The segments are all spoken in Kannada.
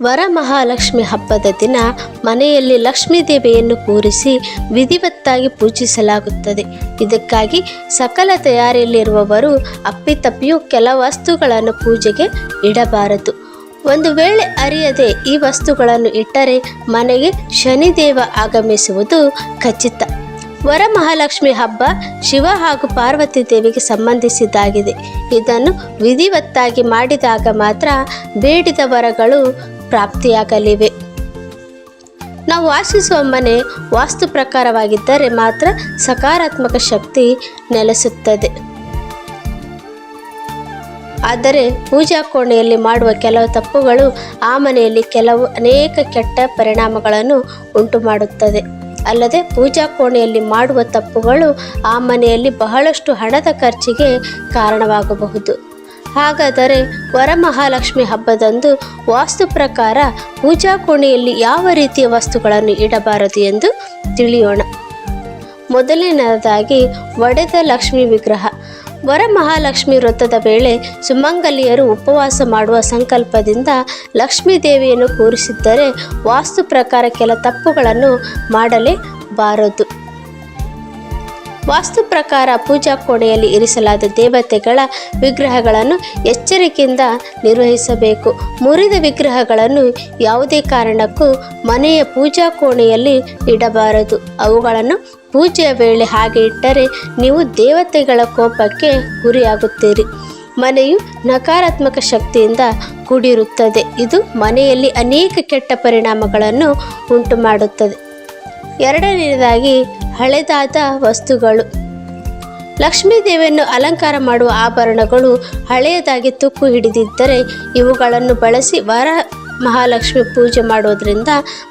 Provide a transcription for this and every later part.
ವರಮಹಾಲಕ್ಷ್ಮಿ ಹಬ್ಬದ ದಿನ ಮನೆಯಲ್ಲಿ ಲಕ್ಷ್ಮೀ ದೇವಿಯನ್ನು ಕೂರಿಸಿ ವಿಧಿವತ್ತಾಗಿ ಪೂಜಿಸಲಾಗುತ್ತದೆ. ಇದಕ್ಕಾಗಿ ಸಕಲ ತಯಾರಿಯಲ್ಲಿರುವವರು ಅಪ್ಪಿತಪ್ಪಿಯೂ ಕೆಲ ವಸ್ತುಗಳನ್ನು ಪೂಜೆಗೆ ಇಡಬಾರದು. ಒಂದು ವೇಳೆ ಅರಿಯದೆ ಈ ವಸ್ತುಗಳನ್ನು ಇಟ್ಟರೆ ಮನೆಗೆ ಶನಿದೇವ ಆಗಮಿಸುವುದು ಖಚಿತ. ವರಮಹಾಲಕ್ಷ್ಮಿ ಹಬ್ಬ ಶಿವ ಹಾಗೂ ಪಾರ್ವತಿ ದೇವಿಗೆ ಸಂಬಂಧಿಸಿದ್ದಾಗಿದೆ ಇದನ್ನು ವಿಧಿವತ್ತಾಗಿ ಮಾಡಿದಾಗ ಮಾತ್ರ ಬೇಡಿದ ವರಗಳು ಪ್ರಾಪ್ತಿಯಾಗಲಿವೆ. ನಾವು ವಾಸಿಸುವ ಮನೆ ವಾಸ್ತು ಪ್ರಕಾರವಾಗಿದ್ದರೆ ಮಾತ್ರ ಸಕಾರಾತ್ಮಕ ಶಕ್ತಿ ನೆಲೆಸುತ್ತದೆ. ಆದರೆ ಪೂಜಾ ಕೋಣೆಯಲ್ಲಿ ಮಾಡುವ ಕೆಲವು ತಪ್ಪುಗಳು ಆ ಮನೆಯಲ್ಲಿ ಕೆಲವು ಅನೇಕ ಕೆಟ್ಟ ಪರಿಣಾಮಗಳನ್ನು ಉಂಟು ಮಾಡುತ್ತದೆ ಅಲ್ಲದೆ ಪೂಜಾ ಕೋಣೆಯಲ್ಲಿ ಮಾಡುವ ತಪ್ಪುಗಳು ಆ ಮನೆಯಲ್ಲಿ ಬಹಳಷ್ಟು ಹಣದ ಖರ್ಚಿಗೆ ಕಾರಣವಾಗಬಹುದು. ಹಾಗಾದರೆ ವರಮಹಾಲಕ್ಷ್ಮಿ ಹಬ್ಬದಂದು ವಾಸ್ತು ಪ್ರಕಾರ ಪೂಜಾ ಕೋಣೆಯಲ್ಲಿ ಯಾವ ರೀತಿಯ ವಸ್ತುಗಳನ್ನು ಇಡಬಾರದು ಎಂದು ತಿಳಿಯೋಣ. ಮೊದಲನೆಯದಾಗಿ ಒಡೆದ ಲಕ್ಷ್ಮಿ ವಿಗ್ರಹ. ವರಮಹಾಲಕ್ಷ್ಮಿ ವೃತ್ತದ ವೇಳೆ ಸುಮಂಗಲಿಯರು ಉಪವಾಸ ಮಾಡುವ ಸಂಕಲ್ಪದಿಂದ ಲಕ್ಷ್ಮೀ ದೇವಿಯನ್ನು ಕೂರಿಸಿದ್ದರೆ ವಾಸ್ತು ಪ್ರಕಾರ ಕೆಲ ತಪ್ಪುಗಳನ್ನು ಮಾಡಲೇಬಾರದು. ವಾಸ್ತು ಪ್ರಕಾರ ಪೂಜಾ ಕೋಣೆಯಲ್ಲಿ ಇರಿಸಲಾದ ದೇವತೆಗಳ ವಿಗ್ರಹಗಳನ್ನು ಎಚ್ಚರಿಕೆಯಿಂದ ನಿರ್ವಹಿಸಬೇಕು. ಮುರಿದ ವಿಗ್ರಹಗಳನ್ನು ಯಾವುದೇ ಕಾರಣಕ್ಕೂ ಮನೆಯ ಪೂಜಾ ಕೋಣೆಯಲ್ಲಿ ಇಡಬಾರದು. ಅವುಗಳನ್ನು ಪೂಜೆಯ ವೇಳೆ ಹಾಗೆ ಇಟ್ಟರೆ ನೀವು ದೇವತೆಗಳ ಕೋಪಕ್ಕೆ ಗುರಿಯಾಗುತ್ತೀರಿ. ಮನೆಯು ನಕಾರಾತ್ಮಕ ಶಕ್ತಿಯಿಂದ ಕೂಡಿರುತ್ತದೆ. ಇದು ಮನೆಯಲ್ಲಿ ಅನೇಕ ಕೆಟ್ಟ ಪರಿಣಾಮಗಳನ್ನು ಉಂಟು ಮಾಡುತ್ತದೆ ಎರಡನೆಯದಾಗಿ ಹಳೆದಾದ ವಸ್ತುಗಳು. ಲಕ್ಷ್ಮೀ ದೇವಿಯನ್ನು ಅಲಂಕಾರ ಮಾಡುವ ಆಭರಣಗಳು ಹಳೆಯದಾಗಿ ತುಕ್ಕು ಹಿಡಿದಿದ್ದರೆ ಇವುಗಳನ್ನು ಬಳಸಿ ವರ ಮಹಾಲಕ್ಷ್ಮಿ ಪೂಜೆ ಮಾಡೋದ್ರಿಂದ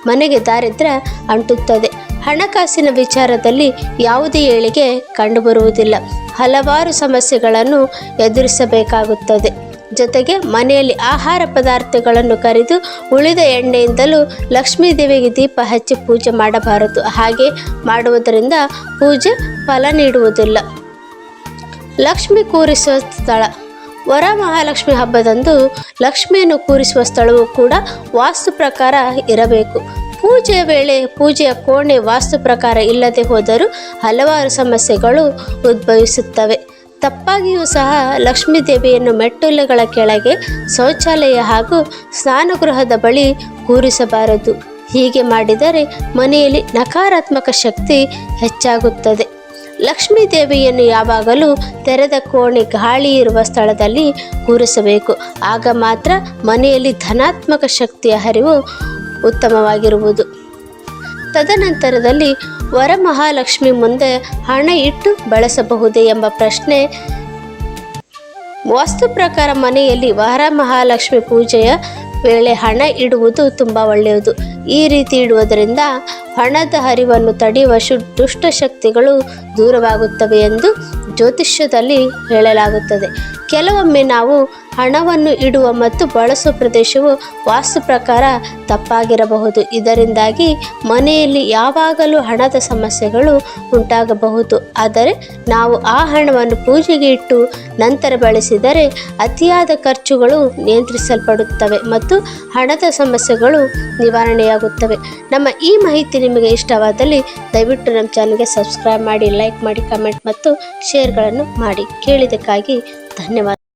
ಮನೆಗೆ ದಾರಿದ್ರ್ಯ ಅಂಟುತ್ತದೆ. ಹಣಕಾಸಿನ ವಿಚಾರದಲ್ಲಿ ಯಾವುದೇ ಏಳಿಗೆ ಕಂಡುಬರುವುದಿಲ್ಲ. ಹಲವಾರು ಸಮಸ್ಯೆಗಳನ್ನು ಎದುರಿಸಬೇಕಾಗುತ್ತದೆ. ಜೊತೆಗೆ ಮನೆಯಲ್ಲಿ ಆಹಾರ ಪದಾರ್ಥಗಳನ್ನು ಕರೆದು ಉಳಿದ ಎಣ್ಣೆಯಿಂದಲೂ ಲಕ್ಷ್ಮೀ ದೇವಿಗೆ ದೀಪ ಹಚ್ಚಿ ಪೂಜೆ ಮಾಡಬಾರದು. ಹಾಗೆ ಮಾಡುವುದರಿಂದ ಪೂಜೆ ಫಲ ನೀಡುವುದಿಲ್ಲ. ಲಕ್ಷ್ಮಿ ಕೂರಿಸುವ ಸ್ಥಳ. ವರ ಮಹಾಲಕ್ಷ್ಮಿ ಹಬ್ಬದಂದು ಲಕ್ಷ್ಮಿಯನ್ನು ಕೂರಿಸುವ ಸ್ಥಳವು ಕೂಡ ವಾಸ್ತು ಪ್ರಕಾರ ಇರಬೇಕು. ಪೂಜೆಯ ವೇಳೆ ಪೂಜೆಯ ಕೋಣೆ ವಾಸ್ತು ಪ್ರಕಾರ ಇಲ್ಲದೆ ಹೋದರೂ ಹಲವಾರು ಸಮಸ್ಯೆಗಳು ಉದ್ಭವಿಸುತ್ತವೆ. ತಪ್ಪಾಗಿಯೂ ಸಹ ಲಕ್ಷ್ಮೀ ದೇವಿಯನ್ನು ಮೆಟ್ಟುಲೆಗಳ ಕೆಳಗೆ ಶೌಚಾಲಯ ಹಾಗೂ ಸ್ನಾನಗೃಹದ ಬಳಿ ಕೂರಿಸಬಾರದು. ಹೀಗೆ ಮಾಡಿದರೆ ಮನೆಯಲ್ಲಿ ನಕಾರಾತ್ಮಕ ಶಕ್ತಿ ಹೆಚ್ಚಾಗುತ್ತದೆ. ಲಕ್ಷ್ಮೀ ದೇವಿಯನ್ನು ಯಾವಾಗಲೂ ತೆರೆದ ಕೋಣೆ ಗಾಳಿ ಇರುವ ಸ್ಥಳದಲ್ಲಿ ಕೂರಿಸಬೇಕು. ಆಗ ಮಾತ್ರ ಮನೆಯಲ್ಲಿ ಧನಾತ್ಮಕ ಶಕ್ತಿಯ ಹರಿವು ಉತ್ತಮವಾಗಿರುವುದು. ತದನಂತರದಲ್ಲಿ ವರಮಹಾಲಕ್ಷ್ಮಿ ಮುಂದೆ ಹಣ ಇಟ್ಟು ಬಳಸಬಹುದೇ ಎಂಬ ಪ್ರಶ್ನೆ. ವಾಸ್ತು ಪ್ರಕಾರ ಮನೆಯಲ್ಲಿ ವರಮಹಾಲಕ್ಷ್ಮಿ ಪೂಜೆಯ ವೇಳೆ ಹಣ ಇಡುವುದು ತುಂಬ ಒಳ್ಳೆಯದು. ಈ ರೀತಿ ಇಡುವುದರಿಂದ ಹಣದ ಹರಿವನ್ನು ತಡೆಯುವ ಶು, ದುಷ್ಟಶಕ್ತಿಗಳು ದೂರವಾಗುತ್ತವೆ ಎಂದು ಜ್ಯೋತಿಷ್ಯದಲ್ಲಿ ಹೇಳಲಾಗುತ್ತದೆ. ಕೆಲವೊಮ್ಮೆ ನಾವು ಹಣವನ್ನು ಇಡುವ ಮತ್ತು ಬಳಸುವ ಪ್ರದೇಶವು ವಾಸ್ತು ಪ್ರಕಾರ ತಪ್ಪಾಗಿರಬಹುದು. ಇದರಿಂದಾಗಿ ಮನೆಯಲ್ಲಿ ಯಾವಾಗಲೂ ಹಣದ ಸಮಸ್ಯೆಗಳು ಉಂಟಾಗಬಹುದು. ಆದರೆ ನಾವು ಆ ಹಣವನ್ನು ಪೂಜೆಗೆ ಇಟ್ಟು ನಂತರ ಬಳಸಿದರೆ ಅತಿಯಾದ ಖರ್ಚುಗಳು ನಿಯಂತ್ರಿಸಲ್ಪಡುತ್ತವೆ ಮತ್ತು ಹಣದ ಸಮಸ್ಯೆಗಳು ನಿವಾರಣೆಯಾಗುತ್ತವೆ. ನಮ್ಮ ಈ ಮಾಹಿತಿ ನಿಮಗೆ ಇಷ್ಟವಾದಲ್ಲಿ ದಯವಿಟ್ಟು ನಮ್ಮ ಚಾನಲ್ಗೆ ಸಬ್ಸ್ಕ್ರೈಬ್ ಮಾಡಿ, ಲೈಕ್ ಮಾಡಿ, ಕಮೆಂಟ್ ಮತ್ತು ಶೇರ್ಗಳನ್ನು ಮಾಡಿ. ಕೇಳಿದ್ದಕ್ಕಾಗಿ धन्यवाद।